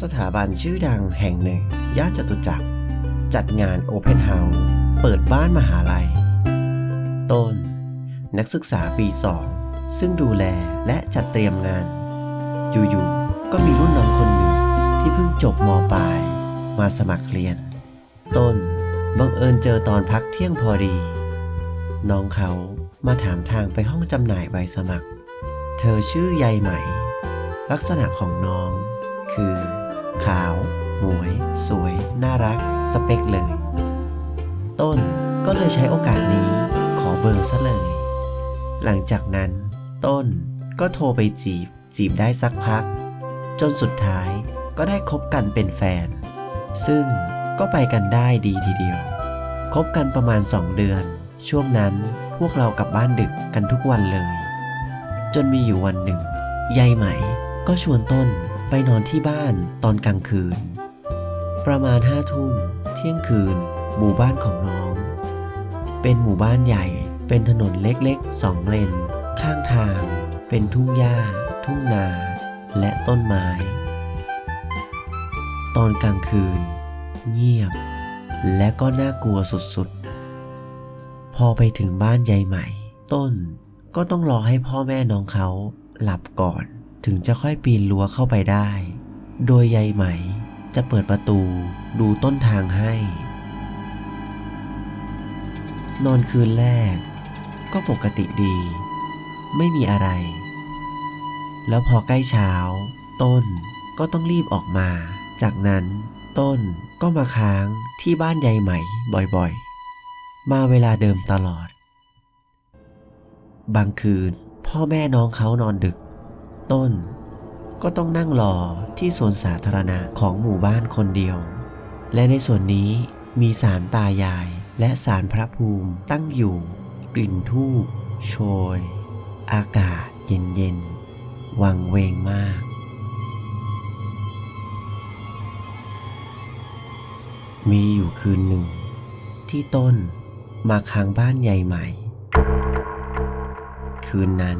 สถาบันชื่อดังแห่งหนึ่ง ย่านจตุจักร จัดงาน Open House เปิดบ้านมหาลัย ต้น นักศึกษาปีสองซึ่งดูแลและจัดเตรียมงาน อยู่ๆก็มีรุ่นน้องคนหนึ่งที่เพิ่งจบมปลาย มาสมัครเรียน ต้นบังเอิญเจอตอนพักเที่ยงพอดี น้องเขามาถามทางไปห้องจำหน่ายใบสมัคร เธอชื่อยายไหม ลักษณะของน้อง คือ ขาว หมวย สวย น่ารัก สเปคเลย ต้นก็เลยใช้โอกาสนี้ขอเบอร์ซะเลย หลังจากนั้น ต้นก็โทรไปจีบ จีบได้สักพัก จนสุดท้ายก็ได้คบกันเป็นแฟน ซึ่งก็ไปกันได้ดีทีเดียว คบกันประมาณ 2 เดือน ช่วงนั้นพวกเรากลับบ้านดึกกันทุกวันเลย จนมีอยู่วันหนึ่งยายไหมก็ชวนต้น ไปนอนที่บ้านตอนกลางคืน ประมาณห้าทุ่มเที่ยงคืน หมู่บ้านของน้อง เป็นหมู่บ้านใหญ่ เป็นถนนเล็กๆสองเลน ข้างทาง เป็นทุ่งหญ้า ทุ่งนา และต้นไม้ ตอนกลางคืน เงียบ และก็น่ากลัวสุดๆ พอไปถึงบ้านยายใหม่ ต้นก็ต้องรอให้พ่อแม่น้องเขาหลับก่อน ถึงจะค่อยปีนรั้วเข้าไปได้ โดยยายไหมจะเปิดประตูดูต้นทางให้ นอนคืนแรก ก็ปกติดี ไม่มีอะไร แล้วพอใกล้เช้า ต้นก็ต้องรีบออกมา จากนั้น ต้นก็มาค้างที่บ้านยายไหมบ่อยๆ มาเวลาเดิมตลอด บางคืนพ่อแม่น้องเขานอนดึก ต้น ก็ต้องนั่งรอที่สวนสาธารณะของหมู่บ้านคนเดียว และในส่วนนี้มีสารตายายและสารพระภูมิตั้งอยู่ กลิ่นทูบโชย อากาศเย็นๆวังเวงมาก มีอยู่คืนหนึ่ง ที่ต้นมาค้างบ้านยายใหม่ คืนนั้น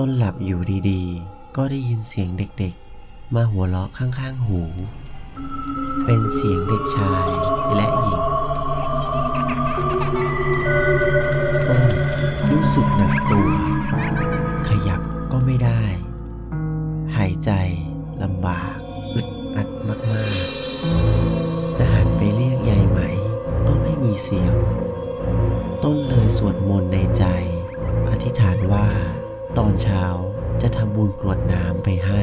ต้นหลับอยู่ดีๆ ก็ได้ยินเสียงเด็กๆ มาหัวเราะข้างๆหู เป็นเสียงเด็กชายและหญิง ต้นรู้สึกหนักตัว ขยับก็ไม่ได้ หายใจลำบากอึดอัดมากๆ จะหันไปเรียกยายไหม ก็ไม่มีเสียง ต้นเลยสวดมนต์ในใจ อธิษฐานว่า ตอนเช้าจะทำบุญกรวดน้ำไปให้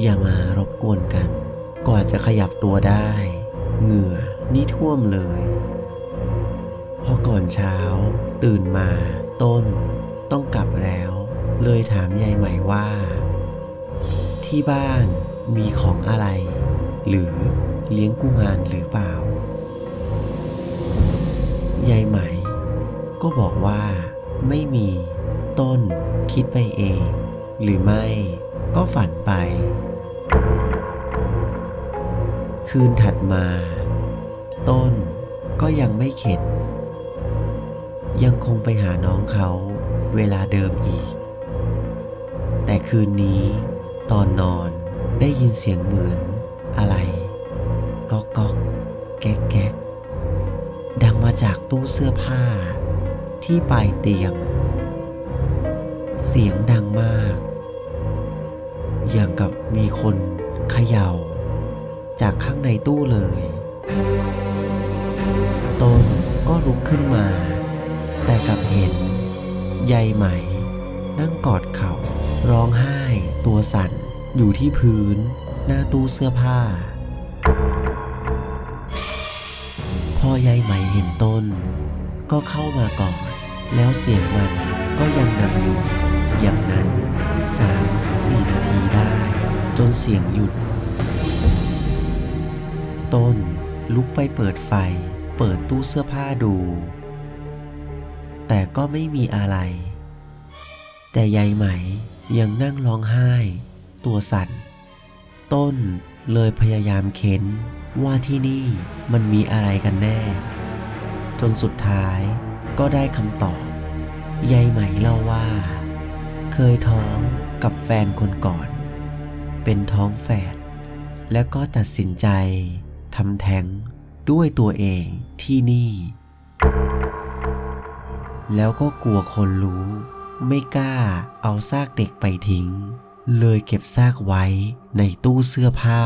อย่ามารบกวนกันก่อนจะขยับตัวได้ เหงื่อนี่ท่วมเลย พอก่อนเช้า ตื่นมา ต้น ต้องกลับแล้ว เลยถามยายใหม่ว่า ที่บ้านมีของอะไร หรือเลี้ยงกุมารหรือเปล่ายายไหม ก็บอกว่าไม่มี ต้น คิดไปเอง หรือไม่ก็ฝันไป คืนถัดมา ต้นก็ยังไม่เข็ด ยังคงไปหาน้องเขาเวลาเดิมอีก แต่คืนนี้ ตอนนอนได้ยินเสียงเหมือน อะไรก๊อกก๊อกแก๊กแก๊กดังมาจากตู้เสื้อผ้าที่ปลายเตียง เสียงดังมาก อย่างกับมีคนเขย่า จากข้างในตู้เลย ต้นก็ลุกขึ้นมา แต่กลับเห็นยายไหม นั่งกอดเขา่าร้องไห้ตัวสั่นอยู่ที่พื้นหน้าตู้เสื้อผ้า พอยายไหมเห็นต้น ก็เข้ามากอดแล้วเสียงมันก็ยังดังอยู่ อย่างนั้นสามถึงสี่นาทีได้ จนเสียงหยุด ต้นลุกไปเปิดไฟ เปิดตู้เสื้อผ้าดู แต่ก็ไม่มีอะไร แต่ยายไหมยังนั่งร้องไห้ ตัวสั่น ต้นเลยพยายามเค้นว่าที่นี่มันมีอะไรกันแน่ จนสุดท้ายก็ได้คำตอบ ยายไหมเล่าว่า เคยท้องกับแฟนคนก่อน เป็นท้องแฝด แล้วก็ตัดสินใจทำแท้งด้วยตัวเองที่นี่ แล้วก็กลัวคนรู้ ไม่กล้าเอาซากเด็กไปทิ้ง เลยเก็บซากไว้ในตู้เสื้อผ้า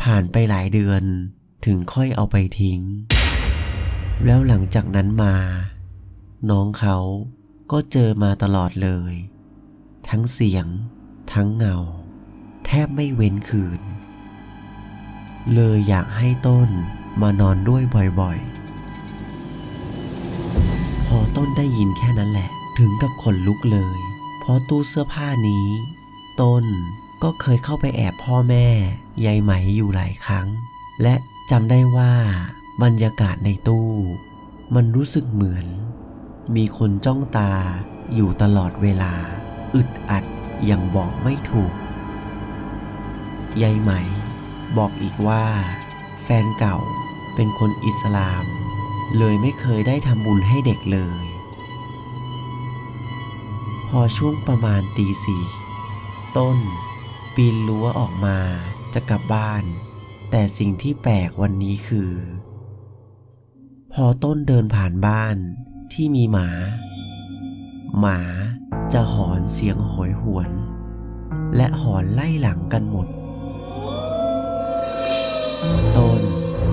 ผ่านไปหลายเดือนถึงค่อยเอาไปทิ้ง แล้วหลังจากนั้นมา น้องเขาก็เจอมาตลอดเลย ทั้งเสียง ทั้งเงา แทบไม่เว้นคืน เลยอยากให้ต้นมานอนด้วยบ่อยๆ พอต้นได้ยินแค่นั้นแหละ ถึงกับขนลุกเลย เพราะตู้เสื้อผ้านี้ ต้นก็เคยเข้าไปแอบพ่อแม่ยายไหมอยู่หลายครั้ง และจำได้ว่าบรรยากาศในตู้ มันรู้สึกเหมือน มีคนจ้องตาอยู่ตลอดเวลา อึดอัดอย่างบอกไม่ถูก ยายไหม บอกอีกว่า แฟนเก่าเป็นคนอิสลาม เลยไม่เคยได้ทำบุญให้เด็กเลย พอช่วงประมาณตีสี่ต้น ปีนรั้วออกมาจะกลับบ้าน แต่สิ่งที่แปลกวันนี้คือ พอต้นเดินผ่านบ้าน ที่มีหมา หมาจะหอนเสียงโหยหวน และหอนไล่หลังกันหมดต้น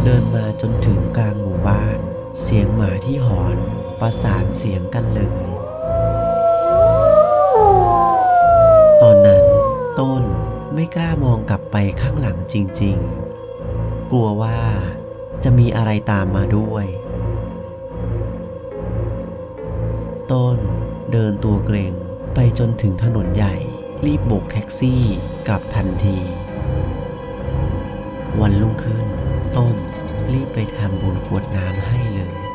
เดินมาจนถึงกลางหมู่บ้าน เสียงหมาที่หอนประสานเสียงกันเลย ตอนนั้นต้นไม่กล้ามองกลับไปข้างหลังจริงๆ กลัวว่าจะมีอะไรตามมาด้วย ต้น เดินตัวเกรงไปจนถึงถนนใหญ่ รีบโบกแท็กซี่กลับทันที วันรุ่งขึ้น ต้นรีบไปทำบุญกวดน้ำให้เลย